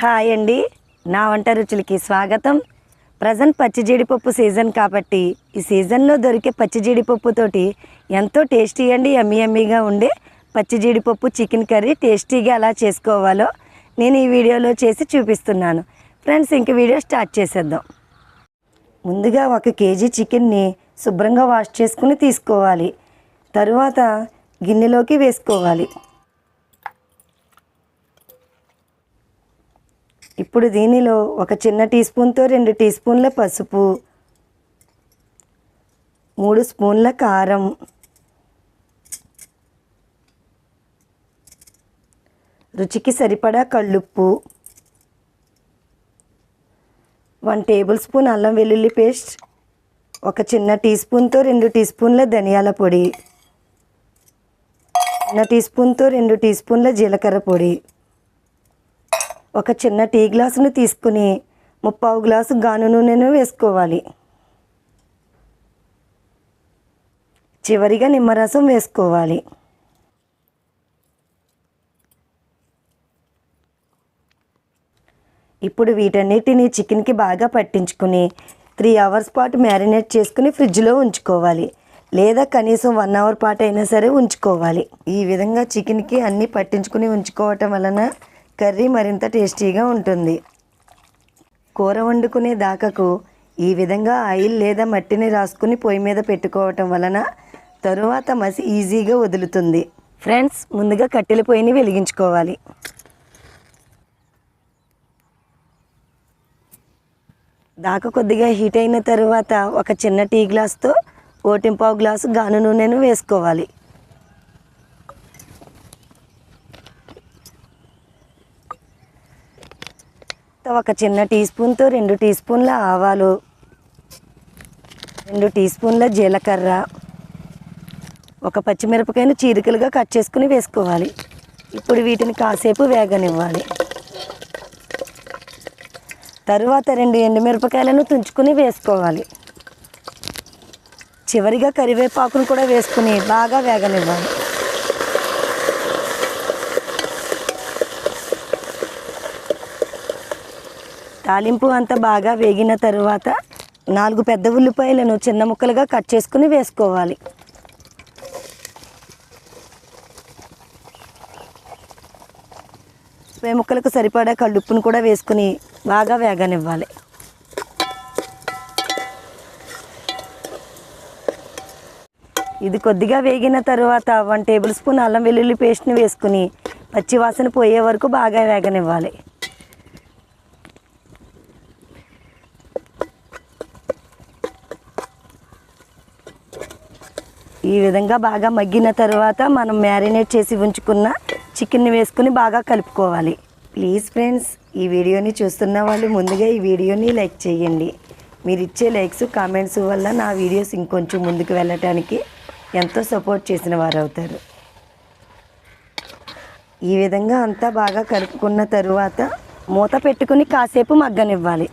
Hi అండి. నా వంట రుచులకి స్వాగతం. ప్రజెంట్ పచ్చి జీడిపప్పు సీజన్ కాబట్టి ఈ సీజన్లో దొరికే పచ్చి జీడిపప్పుతోటి ఎంతో టేస్టీ అండి ఎమ్మి ఎమ్మిగా ఉండే పచ్చి జీడిపప్పు చికెన్ కర్రీ టేస్టీగా ఎలా చేసుకోవాలో నేను ఈ వీడియోలో చేసి చూపిస్తున్నాను. ఫ్రెండ్స్ ఇంక వీడియో స్టార్ట్ చేసేద్దాం. ముందుగా ఒక కేజీ చికెన్ని శుభ్రంగా వాష్ చేసుకుని తీసుకోవాలి. తరువాత గిన్నెలోకి వేసుకోవాలి. ఇప్పుడు దీనిలో ఒక చిన్న టీ స్పూన్తో రెండు టీ స్పూన్ల పసుపు మూడు స్పూన్ల కారం రుచికి సరిపడా కళ్ళుప్పు వన్ టేబుల్ స్పూన్ అల్లం వెల్లుల్లి పేస్ట్ ఒక చిన్న టీ స్పూన్తో రెండు టీ స్పూన్ల ధనియాల పొడి చిన్న టీ స్పూన్తో రెండు టీ స్పూన్ల జీలకర్ర పొడి. ఒక చిన్న టీ గ్లాసును తీసుకుని ముప్పావు గ్లాసు గాను నూనెను వేసుకోవాలి. చివరిగా నిమ్మరసం వేసుకోవాలి. ఇప్పుడు వీటన్నిటిని చికెన్కి బాగా పట్టించుకుని త్రీ అవర్స్ పాటు మ్యారినేట్ చేసుకుని ఫ్రిడ్జ్లో ఉంచుకోవాలి. లేదా కనీసం వన్ అవర్ పాటు అయినా సరే ఉంచుకోవాలి. ఈ విధంగా చికెన్కి అన్నీ పట్టించుకుని ఉంచుకోవటం వలన కర్రీ మరింత టేస్టీగా ఉంటుంది. కూర వండుకునే దాకకు ఈ విధంగా ఆయిల్ లేదా మట్టిని రాసుకుని పొయ్యి మీద పెట్టుకోవటం వలన తరువాత మసి ఈజీగా వదులుతుంది. ఫ్రెండ్స్ ముందుగా కట్టెల పొయ్యిని వెలిగించుకోవాలి. దాక కొద్దిగా హీట్ అయిన తరువాత ఒక చిన్న టీ గ్లాస్తో ఓటింపావు గ్లాసు గాను నూనెను వేసుకోవాలి. ఒక చిన్న టీ స్పూన్తో రెండు టీ స్పూన్ల ఆవాలు రెండు టీ స్పూన్ల జీలకర్ర ఒక పచ్చిమిరపకాయను చీరికలుగా కట్ చేసుకుని వేసుకోవాలి. ఇప్పుడు వీటిని కాసేపు వేగనివ్వాలి. తరువాత రెండు ఎండుమిరపకాయలను తుంచుకుని వేసుకోవాలి. చివరిగా కరివేపాకును కూడా వేసుకుని బాగా వేగనివ్వాలి. తాలింపు అంతా బాగా వేగిన తర్వాత నాలుగు పెద్ద ఉల్లిపాయలను చిన్న ముక్కలుగా కట్ చేసుకుని వేసుకోవాలి. వే ముక్కలకు సరిపడా కళ్ళుప్పును కూడా వేసుకుని బాగా వేగనివ్వాలి. ఇది కొద్దిగా వేగిన తర్వాత వన్ టేబుల్ స్పూన్ అల్లం వెల్లుల్లి పేస్ట్ని వేసుకుని పచ్చివాసన పోయే వరకు బాగా వేగనివ్వాలి. ఈ విధంగా బాగా మగ్గిన తర్వాత మనం మ్యారినేట్ చేసి ఉంచుకున్న చికెన్ని వేసుకుని బాగా కలుపుకోవాలి. ప్లీజ్ ఫ్రెండ్స్ ఈ వీడియోని చూస్తున్న వాళ్ళు ముందుగా ఈ వీడియోని లైక్ చేయండి. మీరు ఇచ్చే లైక్స్ కామెంట్స్ వల్ల నా వీడియోస్ ఇంకొంచెం ముందుకు వెళ్ళటానికి ఎంతో సపోర్ట్ చేసిన వారు అవుతారు ఈ విధంగా అంతా బాగా కలుపుకున్న తరువాత మూత పెట్టుకుని కాసేపు మగ్గనివ్వాలి.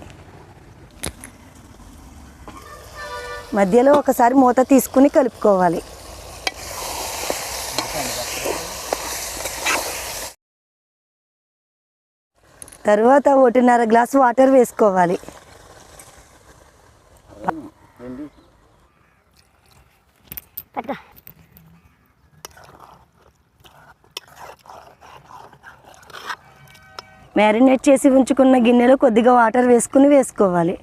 మధ్యలో ఒకసారి మూత తీసుకుని కలుపుకోవాలి. తరువాత ఒకటిన్నర గ్లాస్ వాటర్ వేసుకోవాలి. మ్యారినేట్ చేసి ఉంచుకున్న గిన్నెలో కొద్దిగా వాటర్ వేసుకుని వేసుకోవాలి.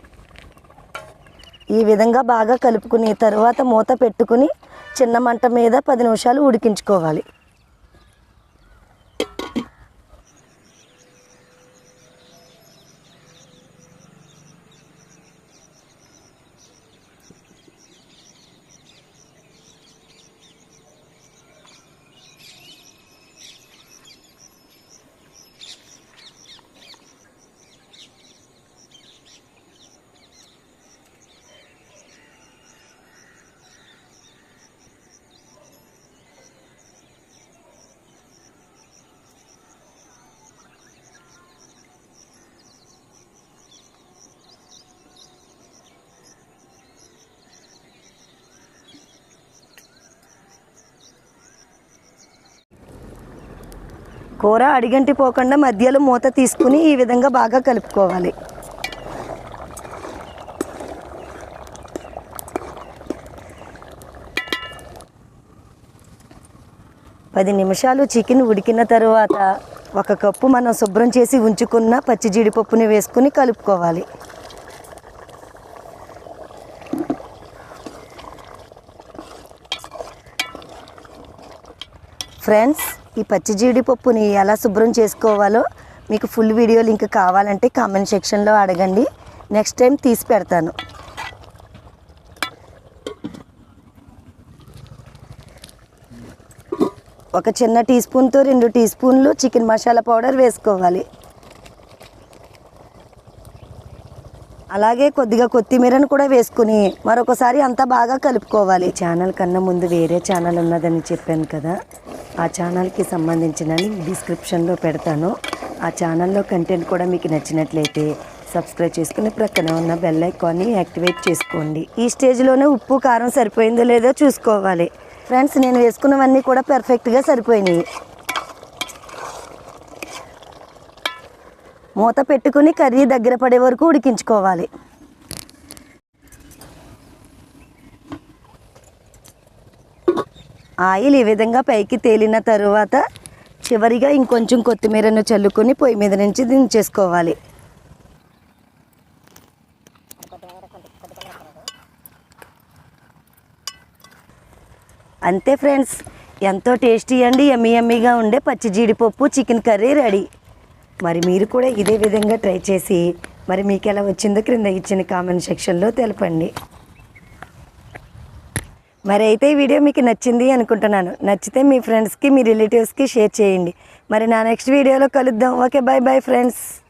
ఈ విధంగా బాగా కలుపుకుని తర్వాత మూత పెట్టుకుని చిన్న మంట మీద పది నిమిషాలు ఉడికించుకోవాలి. కూర అడిగంటి పోకుండా మధ్యలో మూత తీసుకుని ఈ విధంగా బాగా కలుపుకోవాలి. పది నిమిషాలు చికెన్ ఉడికిన తరువాత ఒక కప్పు మనం శుభ్రం చేసి ఉంచుకున్న పచ్చి జీడిపప్పుని వేసుకుని కలుపుకోవాలి. ఫ్రెండ్స్ ఈ పచ్చి జీడిపప్పుని ఎలా శుభ్రం చేసుకోవాలో మీకు ఫుల్ వీడియో లింక్ కావాలంటే కామెంట్ సెక్షన్లో అడగండి. నెక్స్ట్ టైం తీసి పెడతాను. ఒక చిన్న టీ స్పూన్తో రెండు టీ స్పూన్లు చికెన్ మసాలా పౌడర్ వేసుకోవాలి. అలాగే కొద్దిగా కొత్తిమీరను కూడా వేసుకుని మరొకసారి అంతా బాగా కలుపుకోవాలి. ఛానల్ కన్నా ముందు వేరే ఛానల్ ఉన్నదని చెప్పాను కదా ఆ ఛానల్కి సంబంధించిన డిస్క్రిప్షన్లో పెడతాను. ఆ ఛానల్లో కంటెంట్ కూడా మీకు నచ్చినట్లయితే సబ్స్క్రైబ్ చేసుకుని ప్రక్కన ఉన్న బెల్ ఐకాన్ని యాక్టివేట్ చేసుకోండి. ఈ స్టేజ్లోనే ఉప్పు కారం సరిపోయిందో లేదో చూసుకోవాలి. ఫ్రెండ్స్ నేను వేసుకున్నవన్నీ కూడా పర్ఫెక్ట్గా సరిపోయినాయి. మూత పెట్టుకుని కర్రీ దగ్గర పడే వరకు ఉడికించుకోవాలి. ఆయిల్ ఈ విధంగా పైకి తేలిన తరువాత చివరిగా ఇంకొంచెం కొత్తిమీరను చల్లుకొని పొయ్యి మీద నుంచి దించేసుకోవాలి. అంతే ఫ్రెండ్స్ ఎంతో టేస్టీ అండి ఎమ్మి ఎమ్మిగా ఉండే పచ్చి జీడిపప్పు చికెన్ కర్రీ రెడీ. మరి మీరు కూడా ఇదే విధంగా ట్రై చేసి మరి మీకు ఎలా వచ్చిందో క్రింద ఇచ్చిన కామెంట్ సెక్షన్లో తెలపండి. మరి అయితే ఈ వీడియో మీకు నచ్చింది అనుకుంటున్నాను. నచ్చితే మీ ఫ్రెండ్స్కి మీ రిలేటివ్స్కి షేర్ చేయండి. మరి నా నెక్స్ట్ వీడియోలో కలుద్దాం. Okay bye bye friends.